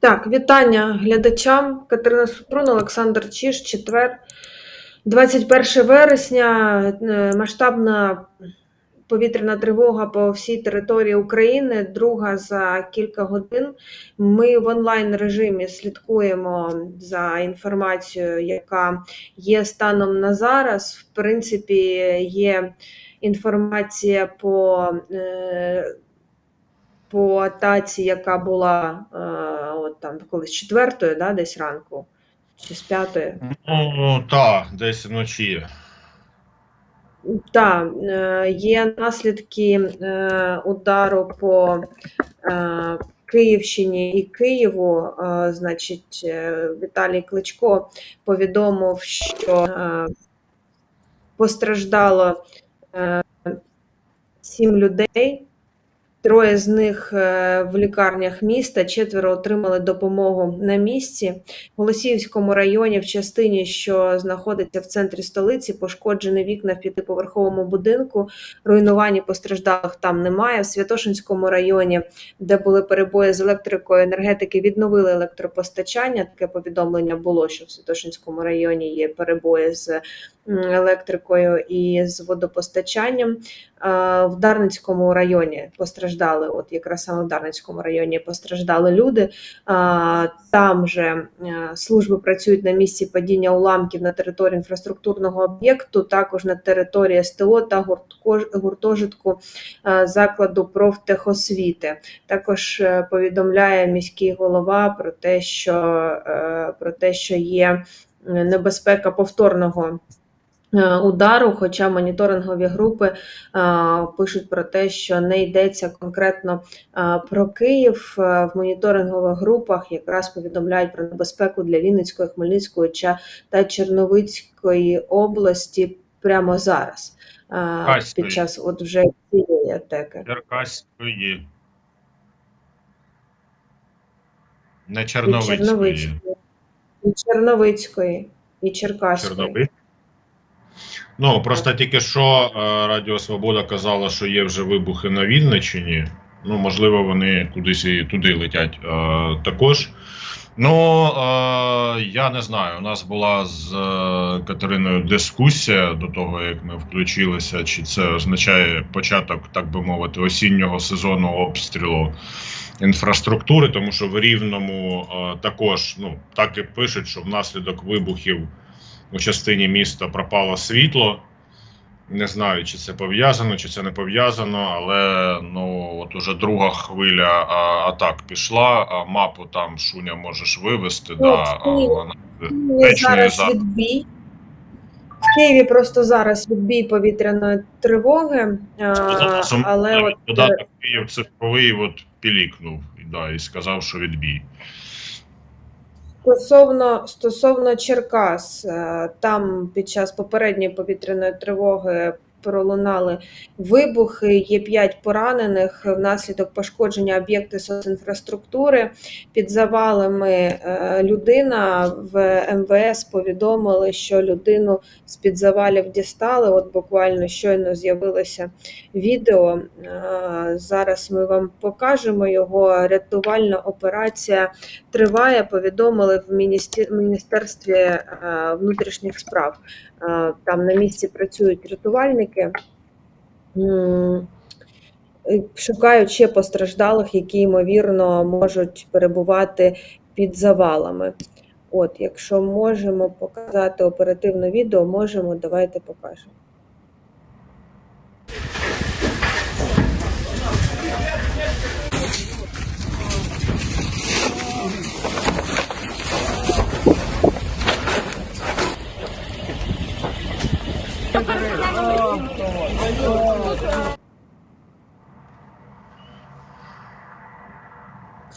Так, вітання глядачам. Катерина Супрун, Олександр Чиш, четвер, 21 вересня. е, Масштабна повітряна тривога по всій території України. Друга за кілька годин. Ми в онлайн режимі слідкуємо за інформацією, яка є станом на зараз. В принципі, є інформація по. По атаці, яка була е, от там колись з четвертої, да, десь ранку, чи з п'ятої. Ну, так, десь вночі. Так, е, є наслідки е, удару по Київщині і Києву. Значить, Віталій Кличко повідомив, що постраждало сім людей. Троє з них е, в лікарнях міста, четверо отримали допомогу на місці. В Голосіївському районі, в частині, що знаходиться в центрі столиці, пошкоджені вікна в п'ятиповерховому будинку. Руйнувань постраждалих там немає. В Святошинському районі, де були перебої з електрикою, енергетики відновили електропостачання. Таке повідомлення було, що в Святошинському районі є перебої з м, електрикою і з водопостачанням. В Дарницькому районі постраждали, от якраз саме в Дарницькому районі постраждали люди. Там же служби працюють на місці падіння уламків на території інфраструктурного об'єкту, також на території СТО та гуртожитку закладу профтехосвіти. Також е, повідомляє міський голова про те, що е, про те, що є небезпека повторного удару, хоча моніторингові групи е, пишуть про те, що не йдеться конкретно е, про Київ. Е, В моніторингових групах якраз повідомляють про небезпеку для Вінницької, Хмельницької та Черновицької області прямо зараз. е, Під час от вже цієї атаки. Черкаської. Не І Черновицької. Черновицької, і Черновицької, і Черкаської. Черноби. Ну, просто тільки що е, Радіо Свобода казала, що є вже вибухи на Вінниччині. Ну, можливо, вони кудись і туди летять е, також. Ну, е, я не знаю. У нас була з е, Катериною дискусія до того, як ми включилися, чи це означає початок, так би мовити, осіннього сезону обстрілу інфраструктури, тому що в Рівному е, також ну, так і пишуть, що внаслідок вибухів у частині міста пропало світло. Не знаю, чи це пов'язано, чи це не пов'язано, але ну от уже друга хвиля а, атак пішла. А мапу там Шуня можеш вивести. Ну, да, Києві- вона зараз за- відбій. В Києві просто зараз відбій повітряної тривоги, а, Сказав, але от е, додаток Київ цифровий от пілікнув да, і сказав, що відбій. Стосовно, стосовно Черкас, е, там під час попередньої повітряної тривоги пролунали вибухи, є п'ять поранених внаслідок пошкодження об'єкти соцінфраструктури. Під завалами е, людина в МВС повідомили, що людину з-під завалів дістали. От буквально щойно з'явилося відео. Е, Зараз ми вам покажемо його. Рятувальна операція триває. Повідомили в Міністерстві е, внутрішніх справ. Е, Там на місці працюють рятувальники. Шукають ще постраждалих, які ймовірно можуть перебувати під завалами. От, якщо можемо показати оперативне відео, можемо, давайте покажемо.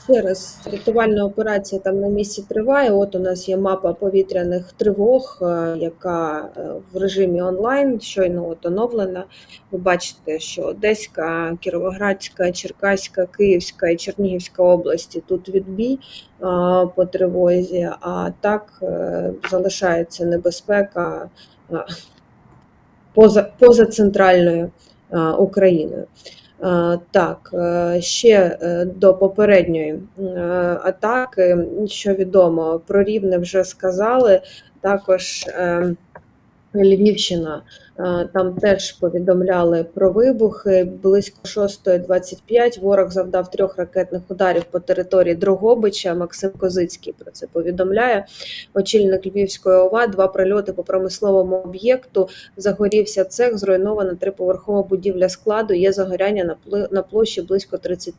Ще раз, рятувальна операція там на місці триває. От у нас є мапа повітряних тривог, е, яка е, в режимі онлайн щойно от оновлена. Ви бачите, що Одеська, Кіровоградська, Черкаська, Київська і Чернігівська області тут відбій е, по тривозі, а так залишається небезпека поза, поза центральною Україною. Е, Так, е, ще е, до попередньої атаки, що відомо, про Рівне вже сказали. Також е, Львівщина, е, там теж повідомляли про вибухи. Близько 6.25 ворог завдав трьох ракетних ударів по території Дрогобича. Максим Козицький про це повідомляє. Очільник Львівської ОВА, два прильоти по промисловому об'єкту. Загорівся цех, зруйнована триповерхова будівля складу. Є загоряння на площі близько 30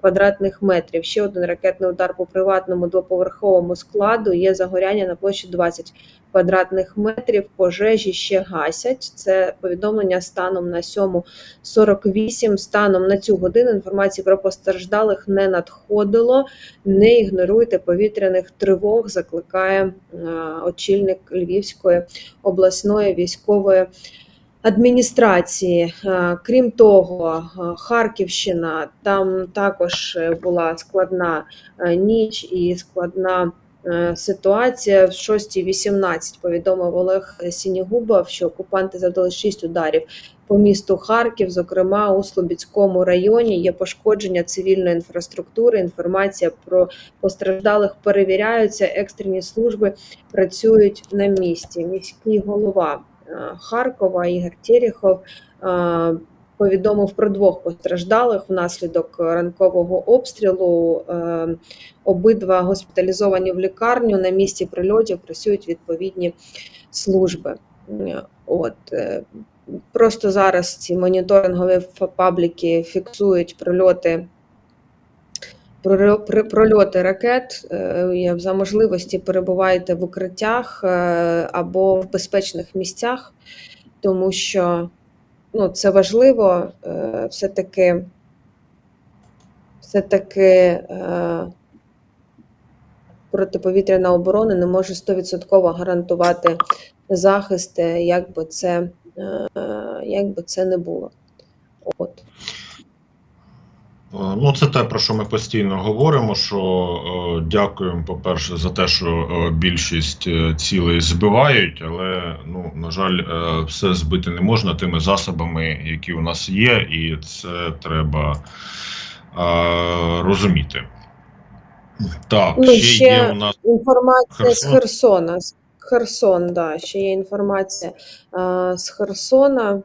квадратних метрів. Ще один ракетний удар по приватному двоповерховому складу. Є загоряння на площі 20 квадратних метрів. Пожежі ще гасять. Це повідомлення станом на 7.48. Станом на цю годину інформації про постраждалих не надходило. Не ігноруйте повітряних тривог. Закликає е, очільник Львівської обласної військової. Адміністрації, Е, крім того, е, Харківщина там також була складна ніч і складна ситуація. В 6.18 повідомив Олег Сінігубов, що окупанти завдали 6 ударів по місту Харків, зокрема у Слобідському районі. Є пошкодження цивільної інфраструктури. Інформація про постраждалих перевіряються. Екстрені служби працюють на місці. Міський голова е, Харкова Ігор Терехов е, повідомив про двох постраждалих внаслідок ранкового обстрілу. Е, Обидва госпіталізовані в лікарню. На місці прильотів працюють відповідні служби. От е, просто зараз ці моніторингові пабліки фіксують прильоти. Прольоти ракет Е, за можливості перебувайте в укриттях або в безпечних місцях, тому що ну, це важливо е, все-таки, все-таки е, протиповітряна оборона не може 100% гарантувати захист, як би це, е, як би це не було. От. Е, Ну, це те, про що ми постійно говоримо. Що е, дякуємо, по-перше, за те, що е, більшість цілей збивають, але ну, на жаль, все збити не можна тими засобами, які у нас є, і це треба розуміти. Так, Ну, ще, ще є у нас Інформація з Херсона. З Херсон, да, ще є інформація з Херсона.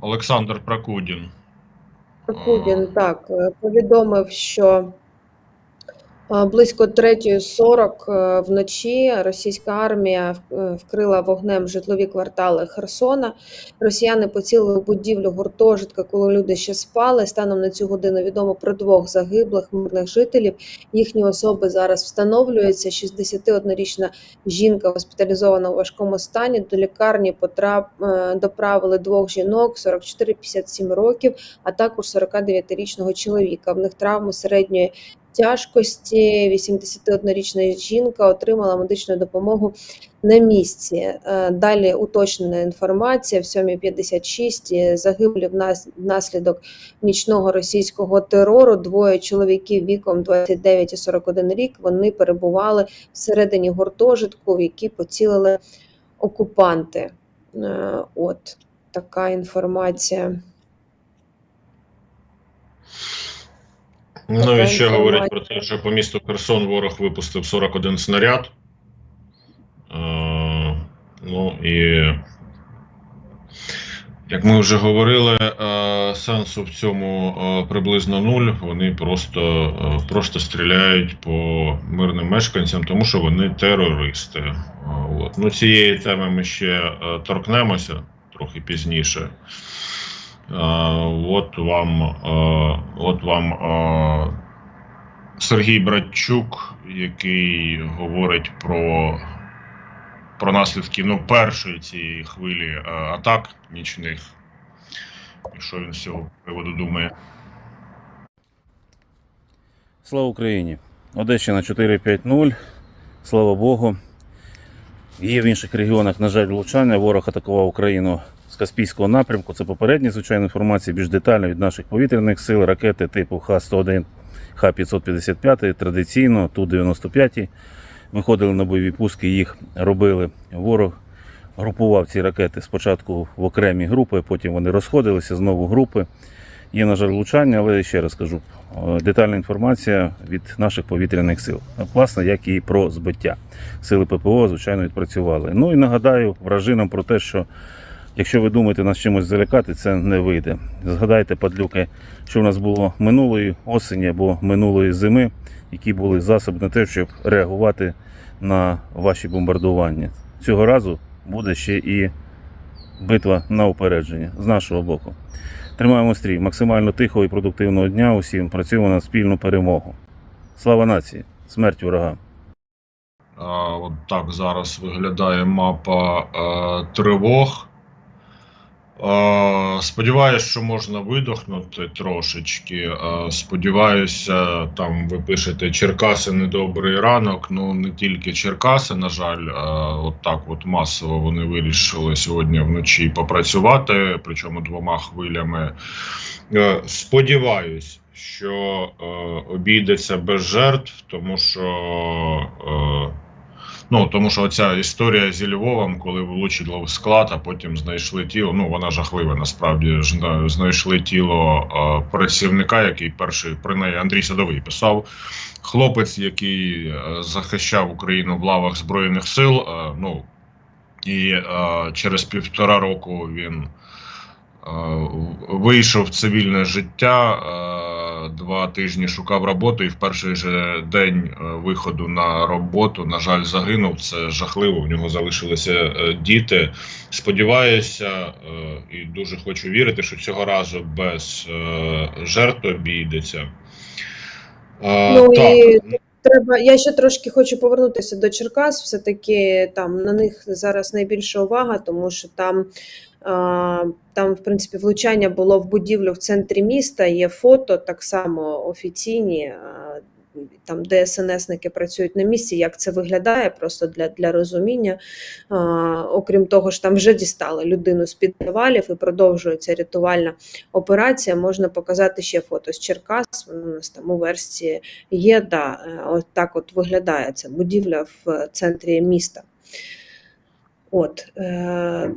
Олександр Прокудін. Прокудін так е, повідомив, що близько 3.40 е, вночі російська армія е, вкрила вогнем житлові квартали Херсона. Росіяни поцілили будівлю гуртожитка, коли люди ще спали. Станом на цю годину відомо про двох загиблих мирних жителів. Їхні особи зараз встановлюються. 61-річна жінка госпіталізована у важкому стані. До лікарні потрап... е, доправили двох жінок 44-57 років, а також 49-річного чоловіка. В них травми середньої тяжкості. 81-річна жінка отримала медичну допомогу на місці. Е, Далі уточнена інформація в 7.56 загиблі внас- внаслідок нічного російського терору. Двоє чоловіків віком 29 і 41 рік. Вони перебували всередині гуртожитку, в який поцілили окупанти. Е, От така інформація. Ну і ще говорять про те, що по місту Херсон ворог випустив 41 снаряд. Е, ну і як ми вже говорили, е, сенсу в цьому е, приблизно нуль. Вони просто, е, просто стріляють по мирним мешканцям, тому що вони терористи. Е, от. Ну, цієї теми ми ще е, торкнемося трохи пізніше. Е, От вам, е, от вам е, Сергій Братчук, який говорить про, про наслідки ну, першої цієї хвилі атак нічних. І що він з цього приводу думає? Слава Україні! Одещина 450. Слава Богу. Є в інших регіонах, на жаль, влучання. Ворог атакував Україну з Каспійського напрямку. Це попередні, звичайно, інформації, більш детально від наших повітряних сил, ракети типу Х-101, Х-555, традиційно Ту-95. Виходили на бойові пуски, їх робили. Ворог групував ці ракети спочатку в окремі групи, потім вони розходилися знову групи. Є, на жаль, влучання, але ще раз кажу, е, детальна інформація від наших повітряних сил. Власне, як і про збиття. Сили ППО, звичайно, відпрацювали. Ну і нагадаю вражинам про те, що якщо ви думаєте нас чимось залякати, це не вийде. Згадайте, падлюки, що в нас було минулої осені або минулої зими, які були засоби на те, щоб реагувати на ваші бомбардування. Цього разу буде ще і битва на упередження з нашого боку. Тримаємо стрій. Максимально тихого і продуктивного дня. Усім працюємо на спільну перемогу. Слава нації! Смерть ворогам! От так зараз виглядає мапа е, тривог. Е, Сподіваюсь, що можна видохнути трошечки. Е, Сподіваюся, там ви пишете Черкаси недобрий ранок. Ну не тільки Черкаси, на жаль, е, от так от масово вони вирішили сьогодні вночі попрацювати, причому двома хвилями. Е, Сподіваюсь, що е, обійдеться без жертв, тому що. Е, Ну, тому що оця історія зі Львовом, коли влучило в склад, а потім знайшли тіло. Ну, вона жахлива, насправді Жна- знайшли тіло е, працівника, який перший при неї Андрій Садовий писав. Хлопець, який е, захищав Україну в лавах Збройних сил. Е, ну, і е, через півтора року він е, вийшов в цивільне життя. Е, два тижні шукав роботу, і в перший же день е, виходу на роботу, на жаль, загинув. Це жахливо. В нього залишилися е, діти. Сподіваюся, е, і дуже хочу вірити, що цього разу без жертв обійдеться. Ну, так. і Треба, я ще трошки хочу повернутися до Черкас. Все-таки там на них зараз найбільша увага, тому що там, там, в принципі, влучання було в будівлю в центрі міста. Є фото так само офіційні. Там ДСНСники працюють на місці. Як це виглядає, просто для, для розуміння. Окрім того, ж там вже дістали людину з під завалів і продовжується рятувальна операція. Можна показати ще фото з Черкас. Воно у нас там у версії є. Да, е, от так от виглядає ця будівля в центрі міста. От, е,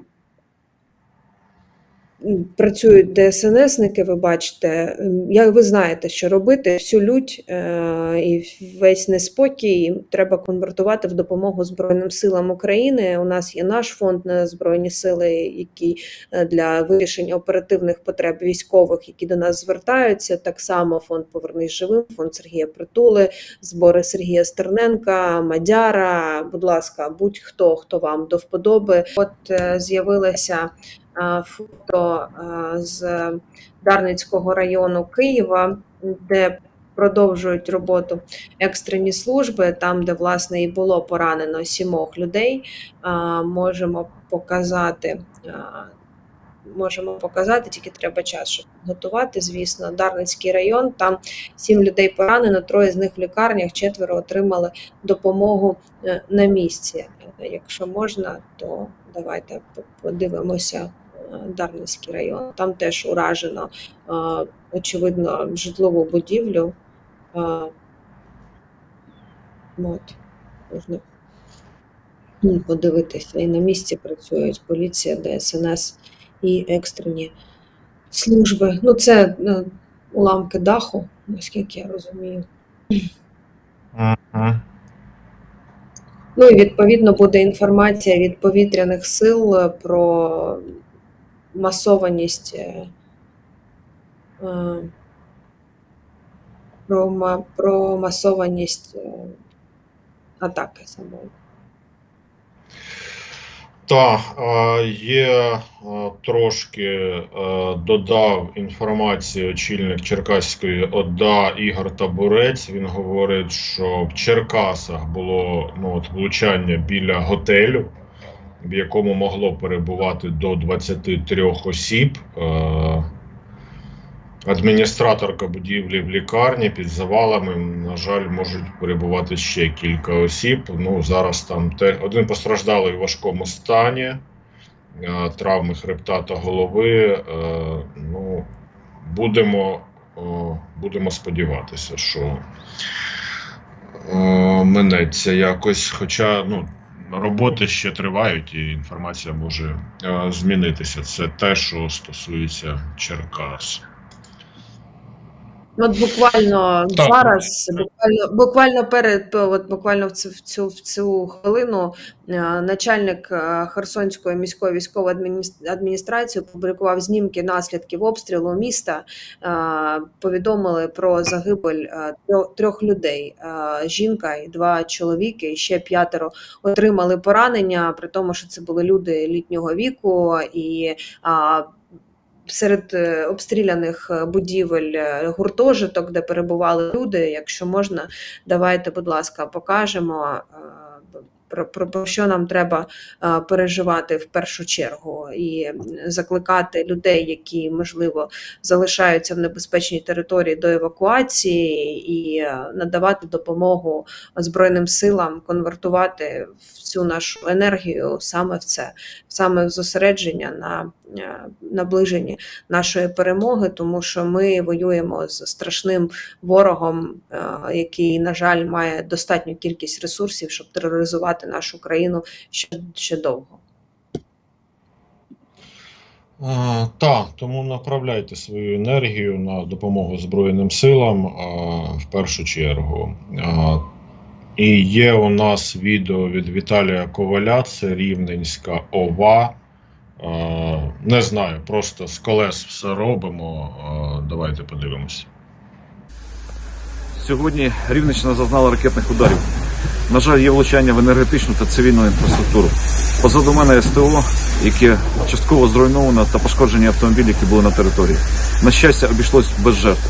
Працюють ДСНСники, ви бачите, як ви знаєте, що робити, всю лють е, і весь неспокій треба конвертувати в допомогу Збройним силам України. У нас є наш фонд на Збройні сили, який е, для вирішення оперативних потреб військових, які до нас звертаються. Так само фонд Повернись живим, фонд Сергія Притули, збори Сергія Стерненка, Мадяра. Будь ласка, будь-хто, хто вам до вподоби. От е, з'явилося е, фото е, з Дарницького району Києва, де продовжують роботу екстрені служби, там, де власне і було поранено сімох людей. Можемо показати. Можемо показати, тільки треба час, щоб готувати. Звісно, Дарницький район. Там сім людей поранено, троє з них в лікарнях, четверо отримали допомогу е, на місці. Е, Якщо можна, то давайте подивимося. Дарницький район. Там теж уражено, очевидно, житлову будівлю. От, можна подивитися. І на місці працюють поліція, ДСНС і екстрені служби. Ну, це е, уламки даху, наскільки я розумію. Ну і відповідно буде інформація від повітряних сил е, про масованість. е, е, Про, ма- про масованість е, атаки самої. Так, є трошки додав інформації очільник Черкаської ОДА Ігор Табурець. Він говорить, що в Черкасах було ну, от, влучання біля готелю, в якому могло перебувати до 23 осіб. Е, Адміністраторка будівлі в лікарні під завалами, на жаль, можуть перебувати ще кілька осіб. Ну, зараз там те, один постраждалий в важкому стані, е, травми хребта та голови. Е, ну, будемо, будемо сподіватися, що минеться якось. Хоча, ну, роботи ще тривають, і інформація може е, змінитися. Це те, що стосується Черкас. Ну, От буквально Так. зараз, буквально, буквально перед от буквально в цю, в цю, в цю хвилину е, начальник е, Херсонської міської військової адміністр- адміністрації опублікував знімки наслідків обстрілу міста. Е, Повідомили про загибель трьох- людей: жінка і два чоловіки. І ще п'ятеро отримали поранення, при тому, що це були люди літнього віку і. А, Серед е, обстріляних е, будівель е, гуртожиток, де перебували люди. Якщо можна, давайте, будь ласка, покажемо про, про, про що нам треба е, переживати в першу чергу, і закликати людей, які можливо залишаються в небезпечній території до евакуації, і надавати допомогу Збройним силам конвертувати всю нашу енергію саме в це, саме в зосередження на наближенні нашої перемоги, тому що ми воюємо з страшним ворогом, е, який, на жаль, має достатню кількість ресурсів, щоб тероризувати нашу країну ще, ще довго. Так, тому направляйте свою енергію на допомогу Збройним силам в першу чергу. І є у нас відео від Віталія Коваля, це Рівненська ОВА. Не знаю, просто з колес все робимо. Давайте подивимося. Сьогодні Рівненщина зазнала ракетних ударів. На жаль, є влучання в енергетичну та цивільну інфраструктуру. Позаду мене СТО, яке частково зруйновано та пошкоджені автомобілі, які були на території. На щастя, обійшлось без жертв.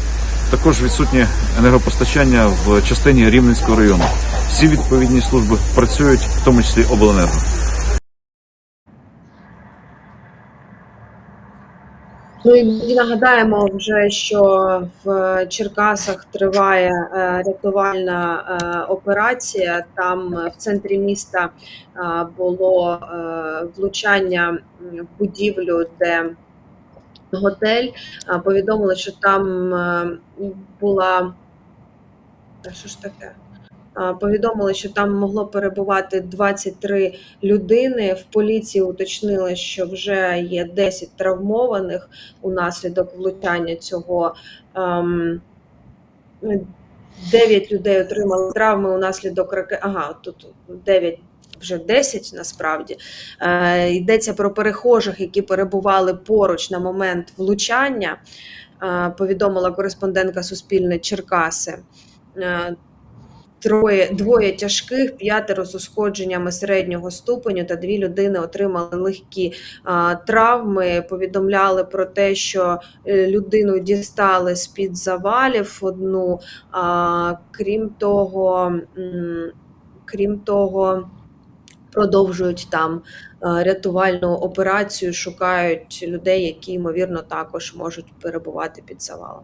Також відсутнє енергопостачання в частині Рівненського району. Всі відповідні служби працюють, в тому числі обленерго. Ну і нагадаємо вже, що в Черкасах триває е, рятувальна е, операція. Там е, в центрі міста е, було е, влучання в будівлю, де готель. Е, Повідомили, що там е, була що ж таке? Е, Повідомили, що там могло перебувати 23 людини. В поліції уточнили, що вже є 10 травмованих унаслідок влучання цього. Ем, 9 людей отримали травми унаслідок раке... Ага, тут 9, вже 10 насправді. Е, йдеться про перехожих, які перебували поруч на момент влучання. Е, повідомила кореспондентка Суспільне Черкаси. Троє, двоє тяжких, п'ятеро з ушкодженнями середнього ступеню та дві людини отримали легкі а, травми. Повідомляли про те, що е, людину дістали з-під завалів одну. А, крім того, м, крім того, продовжують там е, рятувальну операцію, шукають людей, які ймовірно також можуть перебувати під завалом.